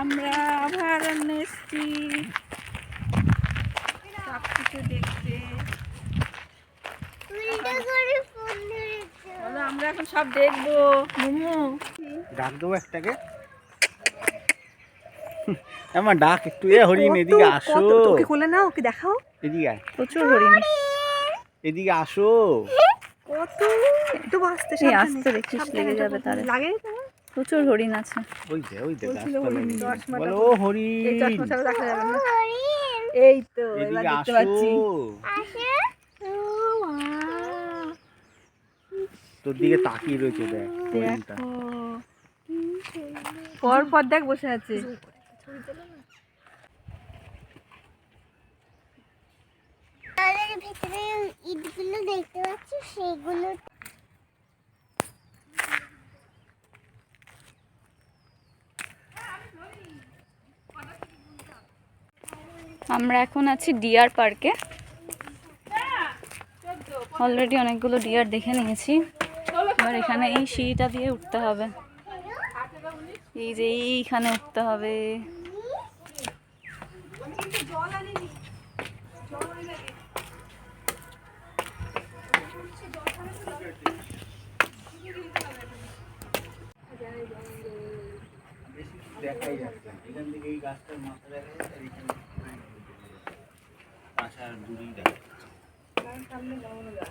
আমরা অভয়ারণ্য এসছি সব কিছু দেখতে আমরা এখন সব দেখব। মোমো। ডাক দেবো একটাকে। আমার ডাক একটু এ হরিণ এদিকে আসো। তোকে কোলে নাও ওকে দেখাও। এদিকে আয়। প্রচুর হরিণ। এদিকে আসো। কত একটু বাঁচতে এই আসতে দেখিস লেগে যাবে তারে লাগে। প্রচুর হরিণ আছে। ওই যে ওই যে বলছিল গাছতলায় হরিণ, নিয়ে। চশমাটা বলো হরিণ! এই তো এবার দেখতে পাচ্ছি। তোর দিকে তাকিয়ে রয়েছে দেখ হরিণটা। পর পর দেখ বসে আছে। ভিতরে ইটগুলো দেখতে পাচ্ছি সেগুলো আমরা এখন আছি ডিয়ার পার্কে। অলরেডি অনেকগুলো ডিয়ার দেখে নিয়েছি। এবার এখানে এই সিঁড়িটা দিয়ে উঠতে হবে। এই যে এইখানে উঠতে হবে। দেখাই যাচ্ছে এখান থেকে এই গাছটার মাথা দেখা যাচ্ছে 他们两 tam.